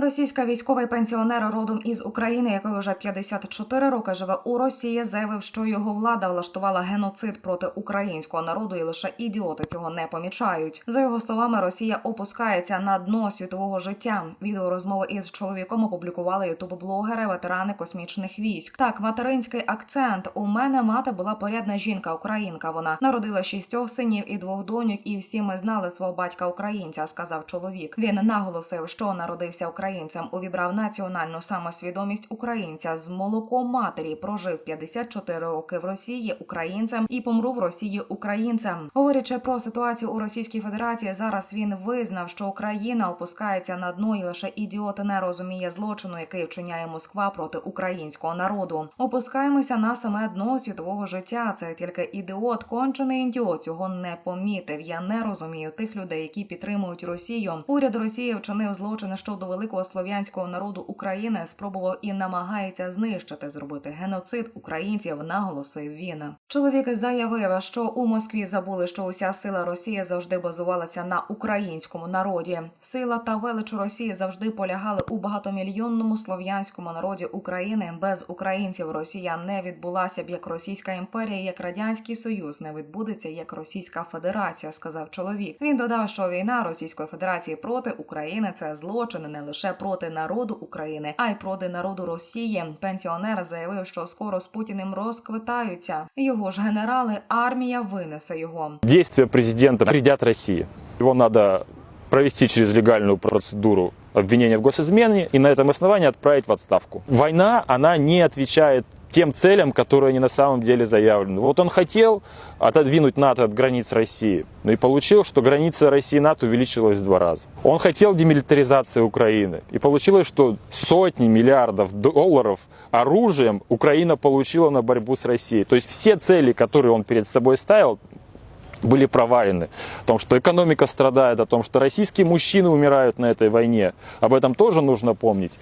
Російська військовий пенсіонер родом із України, який вже 54 роки живе у Росії, заявив, що його влада влаштувала геноцид проти українського народу, і лише ідіоти цього не помічають. За його словами, Росія опускається на дно світового життя. Відео розмови із чоловіком опублікували ютуб-блогери, ветерани космічних військ. Так, материнський акцент. У мене мати була порядна жінка, українка. Вона народила шістьох синів і двох доньок, і всі ми знали свого батька українця, сказав чоловік. Він наголосив, що народився українцем, увібрав національну самосвідомість українця з молоком матері. Прожив 54 роки в Росії українцем і помру в Росії українцем. Говорячи про ситуацію у Російській Федерації, зараз він визнав, що Україна опускається на дно, і лише ідіот не розуміє злочину, який вчиняє Москва проти українського народу. Опускаємося на саме дно світового життя. Це тільки ідіот, кончений ідіот цього не помітив. Я не розумію тих людей, які підтримують Росію. Уряд Росії вчинив злочини щодо великого слов'янського народу України. Спробував і намагається знищити, зробити геноцид українців. Наголосив він. Чоловік заявив, що у Москві забули, що уся сила Росії завжди базувалася на українському народі. Сила та велич Росії завжди полягали у багатомільйонному слов'янському народі України. Без українців Росія не відбулася б як Російська імперія, як радянський союз не відбудеться як Російська Федерація, сказав чоловік. Він додав, що війна Російської Федерації проти України це злочин не лише проти народу України, а й проти народу Росії. Пенсіонер заявив, що скоро з Путіним розквитаються. Його ж генерали, армія винесе його. Действия президента вредят Росії. Його треба провести через легальну процедуру обвинения в госизмене и на этом основании отправить в отставку. Война, она не отвечает тем целям, которые они на самом деле заявлены. Вот он хотел отодвинуть НАТО от границ России, но и получил, что граница России и НАТО увеличилась в два раза. Он хотел демилитаризации Украины, и получилось, что сотни миллиардов долларов оружием Украина получила на борьбу с Россией. То есть все цели, которые он перед собой ставил, были провалены. О том, что экономика страдает, о том, что российские мужчины умирают на этой войне. Об этом тоже нужно помнить.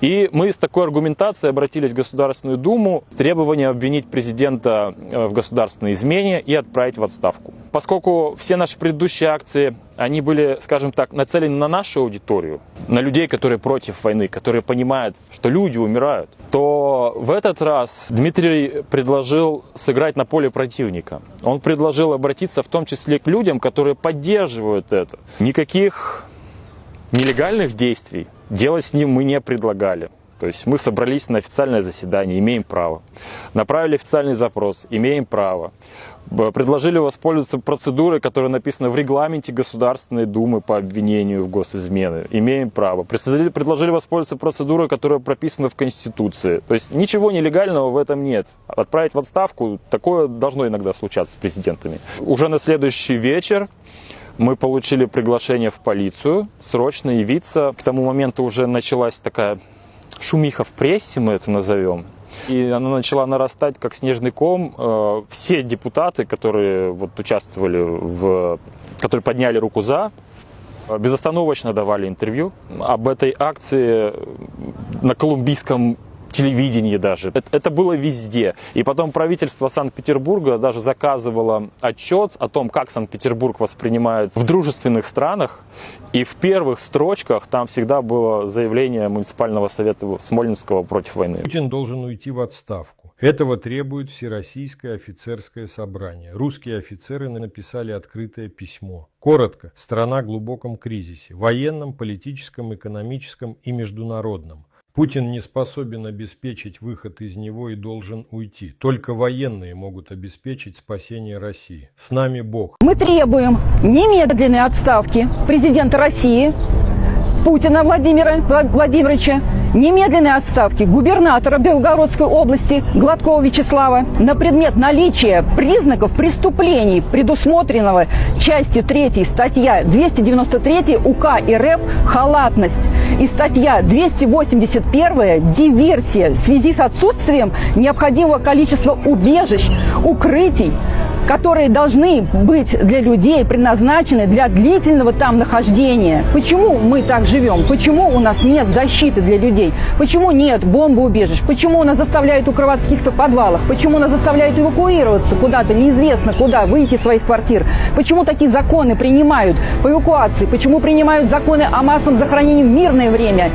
И мы с такой аргументацией обратились в Государственную Думу с требованием обвинить президента э, в государственной измене и отправить в отставку. Поскольку все наши предыдущие акции они были, скажем так, нацелены на нашу аудиторию, на людей, которые против войны, которые понимают, что люди умирают, то в этот раз Дмитрий предложил сыграть на поле противника. Он предложил обратиться в том числе к людям, которые поддерживают это. Никаких нелегальных действий делать с ним мы не предлагали. То есть мы собрались на официальное заседание, имеем право. Направили официальный запрос, имеем право. Предложили воспользоваться процедурой, которая написана в регламенте Государственной Думы по обвинению в госизмены. Имеем право. Представили- Предложили воспользоваться процедурой, которая прописана в Конституции. То есть ничего нелегального в этом нет. Отправить в отставку, такое должно иногда случаться с президентами. Уже на следующий вечер мы получили приглашение в полицию срочно явиться. К тому моменту уже началась такая шумиха в прессе, мы это назовем. И она начала нарастать как снежный ком. Э, Все депутаты, которые вот участвовали в... которые подняли руку за, э, безостановочно давали интервью об этой акции на колумбийском телевидении даже. Это, было везде. И потом правительство Санкт-Петербурга даже заказывало отчет о том, как Санкт-Петербург воспринимают в дружественных странах. И в первых строчках там всегда было заявление муниципального совета Смоленского против войны. Путин должен уйти в отставку. Этого требует Всероссийское офицерское собрание. Русские офицеры написали открытое письмо. Коротко, страна в глубоком кризисе. Военном, политическом, экономическом и международном. Путин не способен обеспечить выход из него и должен уйти. Только военные могут обеспечить спасение России. С нами Бог. Мы требуем немедленной отставки президента России Путина Владимира Вла- Владимировича, немедленной отставки губернатора Белгородской области Гладкова Вячеслава на предмет наличия признаков преступлений, предусмотренного части 3 статья 293 УК РФ «Халатность» и статья 281 «Диверсия» в связи с отсутствием необходимого количества убежищ, укрытий, которые должны быть для людей предназначены для длительного там нахождения. Почему мы так живем? Почему у нас нет защиты для людей? Почему нет бомбоубежищ? Почему нас заставляют укрываться в каких-то подвалах? Почему нас заставляют эвакуироваться куда-то, неизвестно куда, выйти из своих квартир? Почему такие законы принимают по эвакуации? Почему принимают законы о массовом захоронении в мирное время?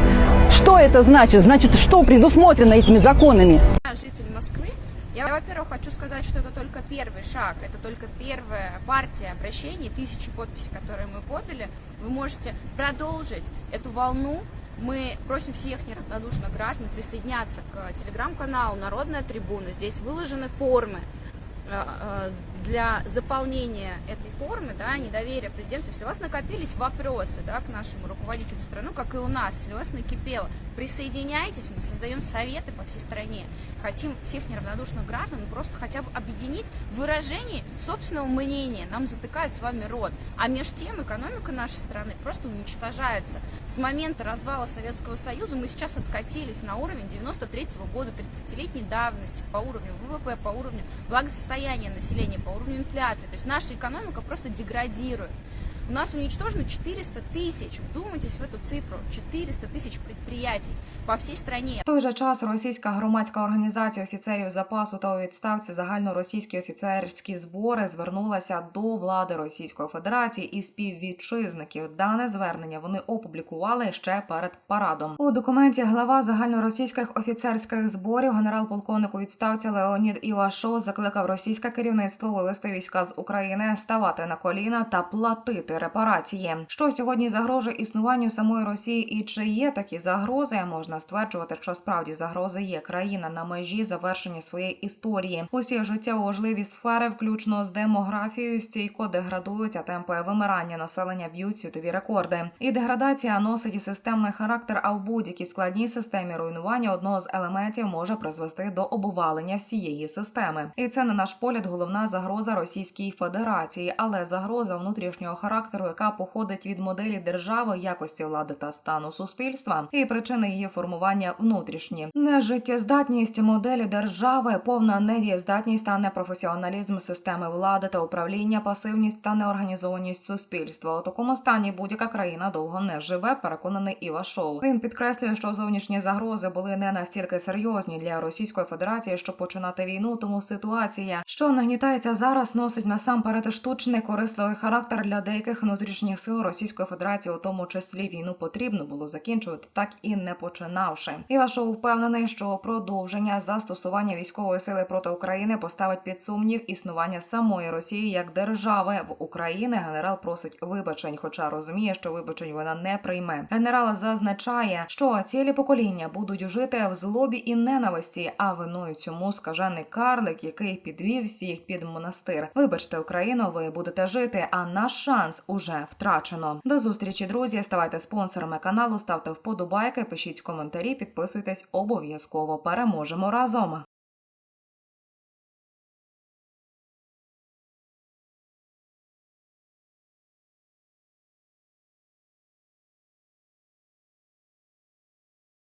Что это значит? Значит, что предусмотрено этими законами? Житель Москвы. Я, во-первых, хочу сказать, что это только первый шаг, это только первая партия обращений, тысячи подписей, которые мы подали. Вы можете продолжить эту волну. Мы просим всех неравнодушных граждан присоединяться к телеграм-каналу «Народная трибуна». Здесь выложены формы э, э, для заполнения этой формы, да, недоверия президенту, если у вас накопились вопросы, да, к нашему руководителю страны, как и у нас, если у вас накипело, присоединяйтесь, мы создаем советы по всей стране, хотим всех неравнодушных граждан просто хотя бы объединить в выражении собственного мнения, нам затыкают с вами рот, а между тем экономика нашей страны просто уничтожается. С момента развала Советского Союза мы сейчас откатились на уровень 93 года, 30-летней давности по уровню ВВП, по уровню благосостояния населения, по уровню инфляции. То есть наша экономика просто деградирует. У нас уничтожено 400 тысяч, вдумайтесь в эту цифру, 400 тысяч предприятий по всей стране. В той же час російська громадська організація офіцерів запасу та у відставці загальноросійські офіцерські збори звернулася до влади Російської Федерації і співвітчизників. Дане звернення вони опублікували ще перед парадом. У документі глава загальноросійських офіцерських зборів генерал-полковник у відставці Леонід Івашов закликав російське керівництво вивести війська з України, ставати на коліна та платити репарації. Що сьогодні загрожує існуванню самої Росії, і чи є такі загрози, можна стверджувати, що справді загрози є. Країна на межі завершення своєї історії. Усі життєво важливі сфери, включно з демографією, стійко деградують, а темпи вимирання населення б'ють світові рекорди. І деградація носить системний характер, а в будь-якій складній системі руйнування одного з елементів може призвести до обвалення всієї системи. І це на наш погляд головна загроза Російській Федерації, але загроза внутрішнього характеру, яка походить від моделі держави, якості влади та стану суспільства, і причини її формування внутрішні. Нежиттєздатність моделі держави, повна недієздатність та непрофесіоналізм системи влади та управління, пасивність та неорганізованість суспільства. У такому стані будь-яка країна довго не живе. Переконаний Івашов. Він підкреслює, що зовнішні загрози були не настільки серйозні для Російської Федерації, щоб починати війну. Тому ситуація, що нагнітається зараз, носить насамперед штучний корисливий характер для деяких внутрішніх сил Російської Федерації, у тому числі війну потрібно було закінчувати, так і не починавши. Івашов впевнений, що продовження застосування військової сили проти України поставить під сумнів існування самої Росії як держави в Україні. Генерал просить вибачень, хоча розуміє, що вибачень вона не прийме. Генерал зазначає, що цілі покоління будуть жити в злобі і ненависті, а виною цьому скажений карлик, який підвів всіх під монастир. Вибачте, Україно, ви будете жити, а наш шанс уже втрачено. До зустрічі, друзі. Ставайте спонсорами каналу, ставте вподобайки, пишіть коментарі, підписуйтесь обов'язково. Переможемо разом.